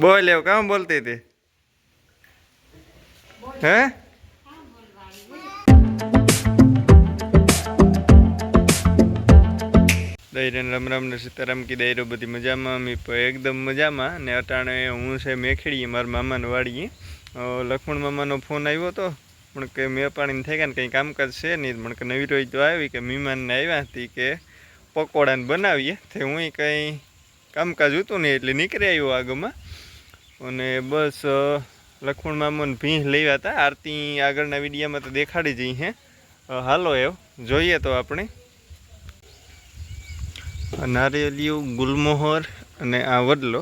બોલ, એવું કેમ બોલતી હતી? હે? દૈરન રામ રામ ને સીતારામ કી દૈરો બધી મજામાં, અમી એકદમ મજામાં. ને અટાણે હું છે મેખેડીએ, મારા મામાને વાડીએ. લક્ષ્મણ મામાનો ફોન આવ્યો હતો પણ કે મેં પાણીને થઈ ગયા ને કંઈ કામકાજ છે નહીં. પણ કે નવી રોજ તો આવી કે મહેમાનને આવ્યા હતી કે પકોડાને બનાવીએ. તે હું કંઈ કામકાજ હતું નહીં એટલે નીકળી આવ્યો આગમાં. અને બસ લખમણ મામાને ભીંસ લેવા હતા. આરતી આગળના વિડીયામાં તો દેખાડી જઈ હે. હાલો એવ, જોઈએ તો આપણે. નારિયેલિયું, ગુલમોહર અને આ વડલો.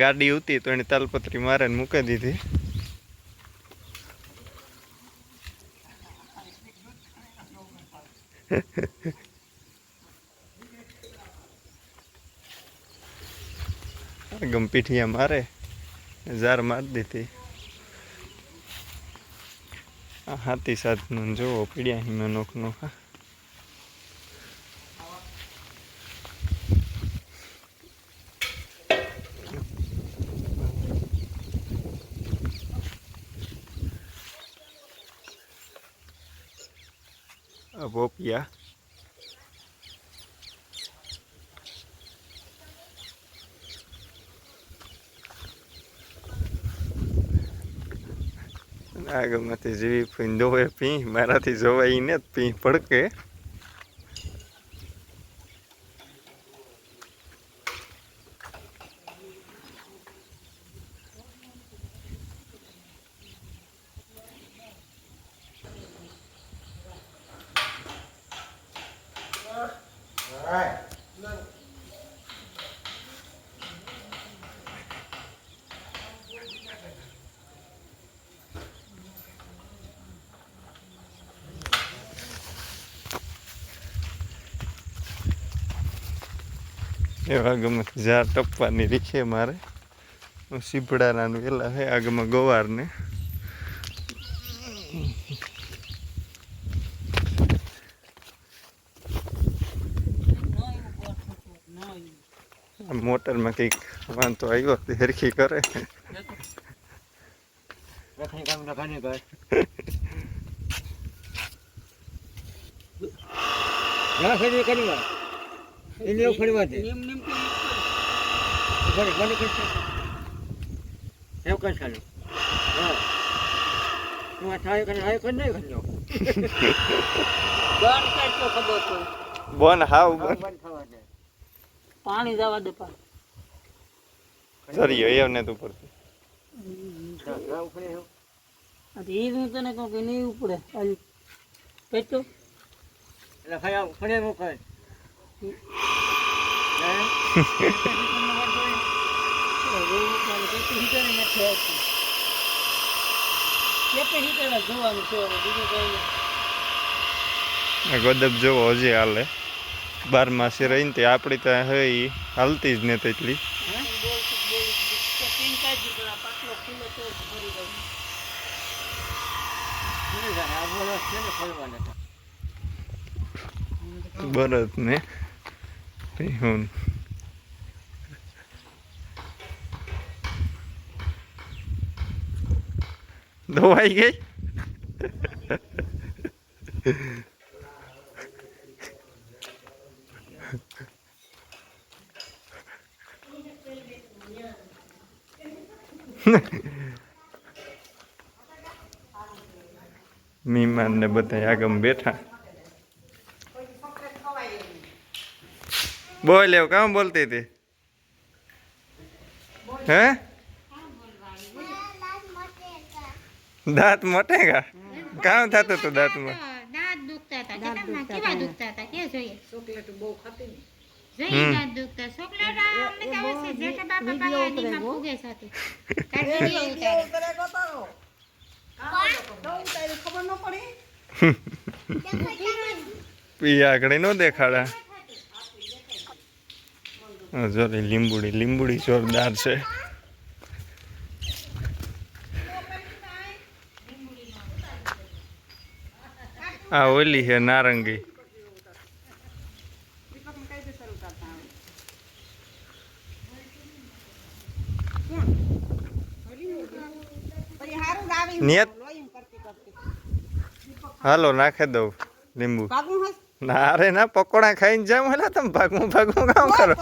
ગાડી ઉતી તો એને તાલપત્રી મારેને મૂકી દીધી. ગમપીઠિયા મારે ઝાર મારી દીધી. આ હાથી સાધનું જોવો પીડ્યા હિમાં નોખ નોખા. પોપિયા આગળમાંથી જેવી પીંધો દોવે પી મારાથી જોવાય ને જ પી પડકે. એવા ગમે ઝાડ ટપવાની રીખે મારે. સીપડારાનું વેલા છે આ આગમાં ગવારને. મોટરમાં કંઈક વાંધો આવ્યો તે કરે. વાર એને એવું ફરી દે. ફરી ફરી કરશે એવું કઈ ચાલુ? હા. તું આ થાય કરે આય કરે નહીં કરજો બંધ તો ખબર તો બોન હાવ બોન થવા દે. પાણી જવા દે પા સરી એમને તું પડતી એ હું તને કહું કે નહીં ઉપડે. પેચો એટલે ફરી ફળે ફરી એવું કર હે? જોવાનું છે હવે બીજું કઈ નહીં. આ ગદબ જેવો હજી હાલે. બાર માસી રહીને તે આપણી ત્યાં હે ઈ, હાલતી જ ને તેટલી. બરત ને. બોલશું. તો પિન કાઢી પણ આ પાટલો ખુલ્લો તો જ ભરી દઉં. શું છે? આ બોલો છે ને ફરવાને તો. બરત ને હું દવાઈ ગઈ મહેમાન ને બધા આગમ બેઠા બોલ એવું કામ બોલતી હતી હે દાંત મોટેગા કામ થતું હતું દાંતમાં? દાંત દુખતા હતા. કેટલામાં કેવા દુખતા હતા? કે જોઈએ? હમ. જોઈએ દાંત દુખતા. ચોકલેટ અમને ખબર છે જેઠા બાપા પાયાની માં ફૂગે સાથે. તાર વીડિયો ઉતારે? પી આગળ નો દેખાડા. હા, લીંબુડી. લીંબુડી જોરદાર છે. આ ઓલી છે નારંગી. નિયત? હાલો નાખી દઉં લીંબુ. ના રે ના પકોડા ખાઈને જામ હેલા તમે ભાગવું ભાગવું કામ કરો?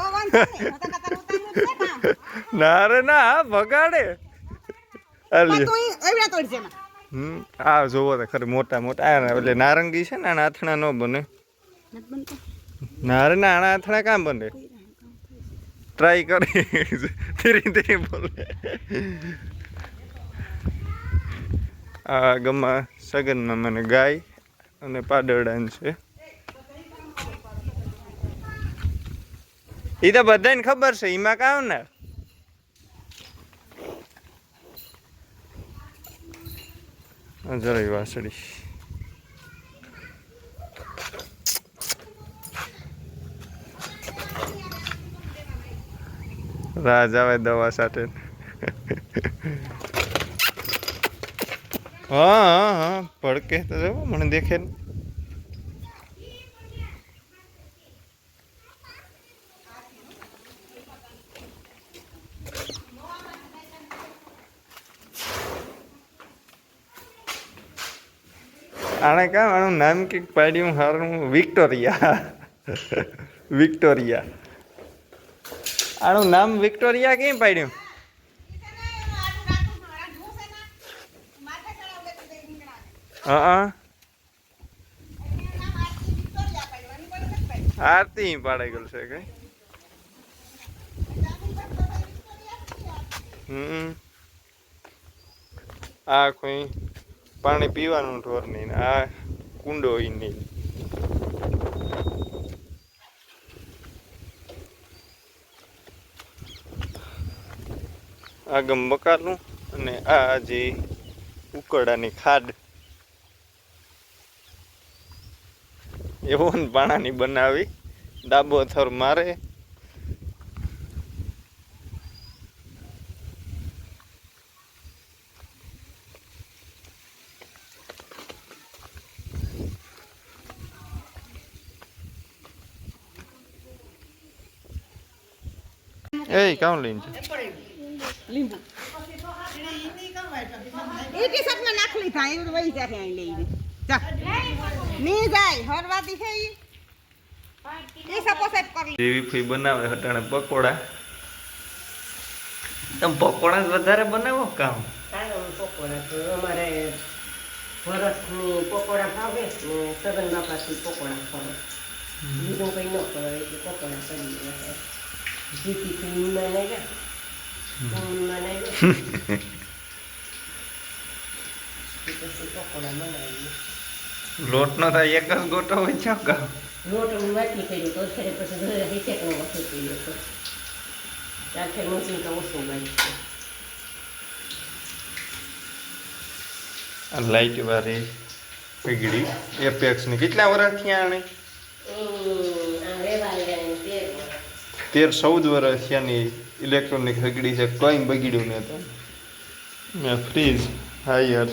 ના રે ના ભગાડે. અલી હમ? આ જોવો તો ખરી મોટા મોટા. એટલે નારંગી છે ને આના આથણા ન બને. નારે ના આના આથણા કામ બને? ટ્રાય કરી. ધીરે ધીરે બોલે. આ ગમા સગનમાં મને ગાય અને પાડરડાન છે. એ તો બધાને ખબર છે એમાં કામ ને આ જરાય વાસળી. રાજ આવે દવા સાથે. હા હા હા ભડકે તો મને દેખે ને. આણે કામ આનું નામ કંઈક પાડ્યું, હારું, વિક્ટોરિયા. વિક્ટોરિયા. આનું નામ વિક્ટોરિયા કેમ પાડ્યું? હા આરતી પાડે ગયેલ છે કઈ હમ. આ કોઈ પાણી પીવાનું ઢોર નહીં ને આ કુંડો નહીં આ ગંબકાનું અને આ જે ઉકરડાની ખાડ. એવો પાણાની બનાવી, ડાબો થર મારે એ કામ લઈને છે લીંબુ ઈ ટી શર્ટમાં નાખ લીધા એવું વહી જાય અહીં લઈને જા ની જાય હરવાદી છે ઈ ઈ સપોસેટ કરી જેવી ફઈ બનાવે હટાણે પકોડા તમ પકોડા જ વધારે બનાવો કામ? પકોડા તો અમારે વરસની પકોડા ભાવે ને સગન બાપાથી પકોડા ભાવે બીજું કંઈ ન કરે એટલે પકોડા કરી જીતી ગયા ગયા લોટ નો થાય એક જ ગોટો હોય છે કામ લોટ હું પછી ઘરે હિચેકનો વખત કર્યો હતો ત્યાં મોચી તો ઓછું લાઈટ વાળી પીગડી એપેક્સની. કેટલા વર્ષ થયા તે તેર ચૌદ વર્ષ થયાની ઇલેક્ટ્રોનિક હગડી છે કંઈ બગડ્યું ને તો? ને ફ્રીજ હાયર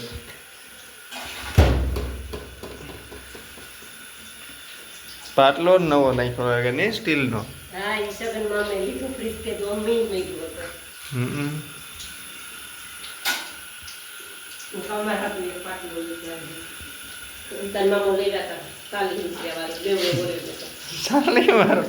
પાટલો જ નવો નાખ્યો લાગે ને સ્ટીલનો? હા એ સગનમાં મેં લીધું ફ્રીજ કે તો અમે હતો. હમ ચાલે મારો